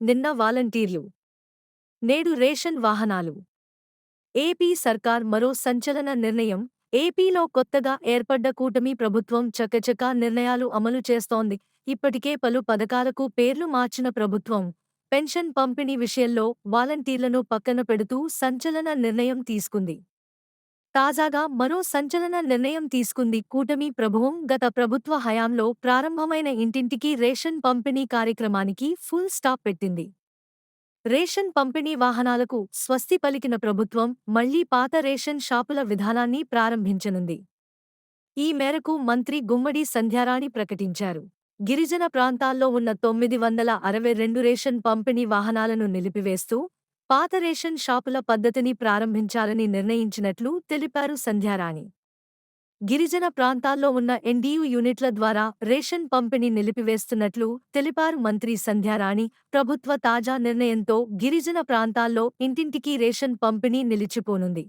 నిన్న వాలంటీర్లు. నేడు రేషన్ వాహనాలు. ఏపీ సర్కార్ మరో సంచలన నిర్ణయం. ఏపీలో కొత్తగా ఏర్పడ్డ కూటమి ప్రభుత్వం చకచకా నిర్ణయాలు అమలు చేస్తోంది. ఇప్పటికే పలు పథకాలకు పేర్లు మార్చిన ప్రభుత్వం. పెన్షన్ పంపిణీ విషయంలో వాలంటీర్లను పక్కన పెడుతూ సంచలన నిర్ణయం తీసుకుంది. తాజాగా మరో సంచలన నిర్ణయం తీసుకుంది. కూటమి ప్రభువం గత ప్రభుత్వ హయాంలో ప్రారంభమైన ఇంటింటికి రేషన్ పంపిణీ కార్యక్రమానికి ఫుల్ స్టాప్ పెట్టింది. రేషన్ పంపిణీ వాహనాలకు స్వస్తి పలికిన ప్రభుత్వం మళ్ళీ పాత రేషన్ షాపుల విధానాన్ని ప్రారంభించనుంది. ఈ మేరకు మంత్రి గుమ్మడి సంధ్యారాణి ప్రకటించారు. గిరిజన ప్రాంతాల్లో ఉన్న తొమ్మిది వందల అరవై రెండు రేషన్ పంపిణీ వాహనాలను నిలిపివేస్తూ పాత రేషన్ షాపుల పద్ధతిని ప్రారంభించాలని నిర్ణయించినట్లు తెలిపారు సంధ్యారాణి. గిరిజన ప్రాంతాల్లో ఉన్న ఎన్డీయూ యూనిట్ల ద్వారా రేషన్ పంపిణీ నిలిపివేస్తున్నట్లు తెలిపారు మంత్రి సంధ్యారాణి. ప్రభుత్వ తాజా నిర్ణయంతో గిరిజన ప్రాంతాల్లో ఇంటింటికీ రేషన్ పంపిణీ నిలిచిపోనుంది.